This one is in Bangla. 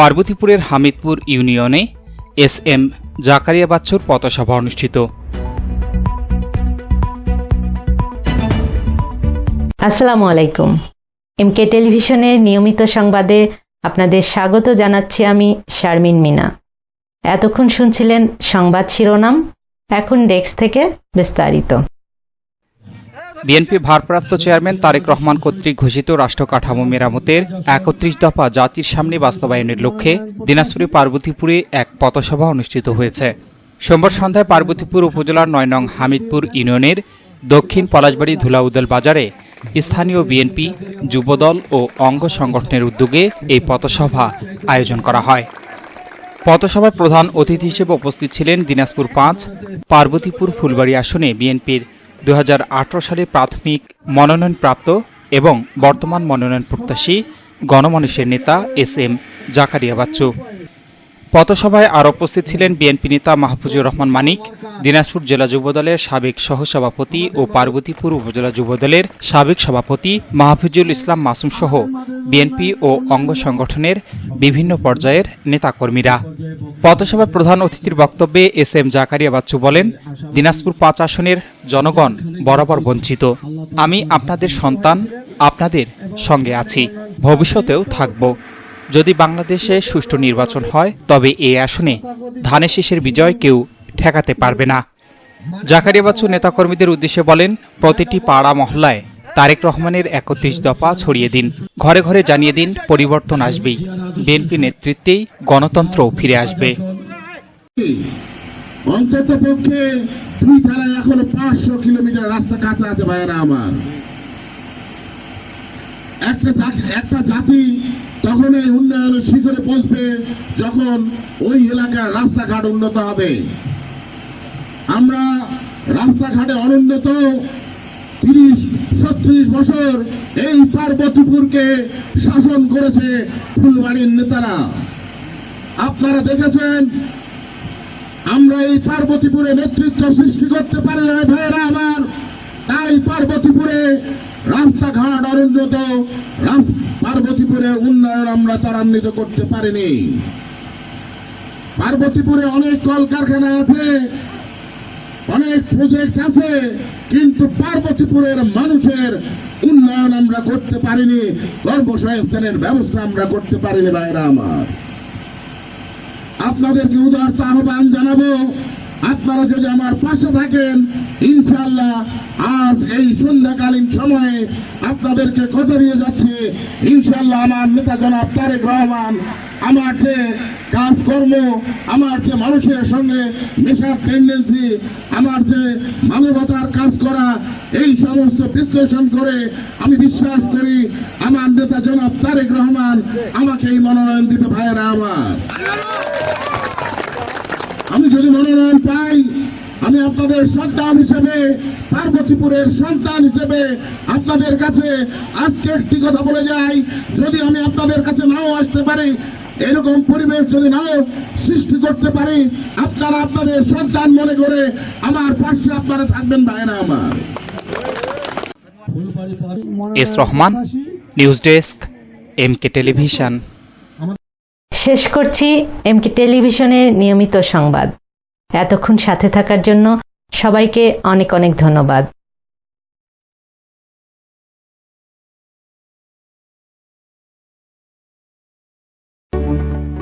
পার্বতীপুরের হামিদপুর ইউনিয়নে এস এম জাকারিয়া বাচ্চুর পথসভা অনুষ্ঠিত। আসসালামু আলাইকুম। এমকে টেলিভিশনের নিয়মিত সংবাদে আপনাদের স্বাগত জানাচ্ছি আমি শারমিন মিনা। এতক্ষণ শুনছিলেন সংবাদ শিরোনাম, এখন ডেস্ক থেকে বিস্তারিত। বিএনপি ভারপ্রাপ্ত চেয়ারম্যান তারেক রহমান কর্তৃক ঘোষিত রাষ্ট্র কাঠামো মেরামতের একত্রিশ দফা জাতির সামনে বাস্তবায়নের লক্ষ্যে দিনাজপুরে পার্বতীপুরে এক পথসভা অনুষ্ঠিত হয়েছে। সোমবার সন্ধ্যায় পার্বতীপুর উপজেলার নয় নং হামিদপুর ইউনিয়নের দক্ষিণ পলাশবাড়ি ধুলাউদল বাজারে স্থানীয় বিএনপি, যুবদল ও অঙ্গ সংগঠনের উদ্যোগে এই পথসভা আয়োজন করা হয়। পথসভায় প্রধান অতিথি হিসেবে উপস্থিত ছিলেন দিনাজপুর পাঁচ, পার্বতীপুর ফুলবাড়ি আসনে বিএনপির দু হাজার আঠারো সালে প্রাথমিক মনোনয়নপ্রাপ্ত এবং বর্তমান মনোনয়ন প্রত্যাশী গণমানুষের নেতা এস এম জাকারিয়া বাচ্চু। পথসভায় আর উপস্থিত ছিলেন বিএনপি নেতা মাহফুজুর রহমান মানিক, দিনাজপুর জেলা যুবদলের সাবেক সহসভাপতি ও পার্বতীপুর উপজেলা যুবদলের সাবেক সভাপতি মাহফুজুল ইসলাম মাসুম সহ বিএনপি ও অঙ্গ সংগঠনের বিভিন্ন পর্যায়ের নেতাকর্মীরা। পথসভায় প্রধান অতিথির বক্তব্যে এস এম জাকারিয়া বাচ্চু বলেন, দিনাজপুর পাঁচ আসনের জনগণ বরাবর বঞ্চিত। আমি আপনাদের সন্তান, আপনাদের সঙ্গে আছি। ভবিষ্যতেও থাকব। যদি বাংলাদেশে সুষ্ঠু নির্বাচন হয়, তবে এ আসনে ধানের শেষের বিজয় কেউ ঠেকাতে পারবে না। জাকারিয়া বাচ্চু নেতাকর্মীদের উদ্দেশ্যে বলেন, প্রতিটি পাড়া মহল্লায় তারেক রহমানের একত্রিশ দফা ছড়িয়ে দিন। ঘরে ঘরে জানিয়ে দিন, পরিবর্তন আসবেই। বিএনপি নেতৃত্বেই গণতন্ত্র ফিরে আসবে। অন্তত পক্ষে দুই ধারায় পাঁচশো কিলোমিটার রাস্তা কাঁচা আছে ভাইয়েরা আমার। একটা একটা জাতি তখন এই শিখরে পৌঁছবে যখন ওই এলাকার রাস্তাঘাট উন্নত হবে। আমরা রাস্তাঘাটে অনুন্নত তিরিশ, ছত্রিশ বছর এই পার্বতীপুরকে শাসন করেছে ফুলবাড়ির নেতারা। আপনারা দেখেছেন, আমরা এই পার্বতীপুরে নেতৃত্ব সৃষ্টি করতে পারি না ভাইয়েরা আমার। তাই পার্বতীপুরে রাস্তাঘাট অনুন্নত পার্বতীপুরে উন্নয়ন আমরা ত্বরান্বিত করতে পারিনি। পার্বতীপুরে অনেক কলকারখানা আছে অনেক প্রজেক্ট আছে, কিন্তু পার্বতীপুরের মানুষের উন্নয়ন আমরা করতে পারিনি, কর্মসংস্থানের ব্যবস্থা আমরা করতে পারিনি ভাইরা আমার। আপনাদেরকে উদারত আহ্বান জানাব, আপনারা যদি আমার পাশে থাকেন ইনশাল্লাহ আজ এই সন্ধ্যাকালীন সময়ে আপনাদেরকে কথা দিয়ে যাচ্ছে। ইনশাল্লাহ আমার নেতা জনাব তারেক রহমান আমার যে কাজকর্ম, আমার যে মানুষের সঙ্গে মেশার টেন্ডেন্সি আমার যে মানবতার কাজ করা, এই সমস্ত বিশ্লেষণ করে আমি বিশ্বাস করি আমার নেতা জনাব তারেক রহমান আমাকে এই মনোনয়ন দিতে ভাইয়েরা আমার আমি যদি মনোনয়ন পাই, আমি আপনাদের সন্তান হিসেবে, পার্বতীপুরের সন্তান হিসেবে আপনাদের কাছে আজকে একটি কথা বলে যাই। যদি আমি আপনাদের কাছে নাও আসতে পারি এরকম পরিবেশ যদি নাও সৃষ্টি করতে পারি আপনারা আপনাদের সন্তান মনে করে আমার পাশে আপনারা থাকবেন ভাইরা আমার। S Rahman news desk M K television. শেষ করছি এমকে টেলিভিশনের নিয়মিত সংবাদ। এতক্ষণ সাথে থাকার জন্য সবাইকে অনেক অনেক ধন্যবাদ।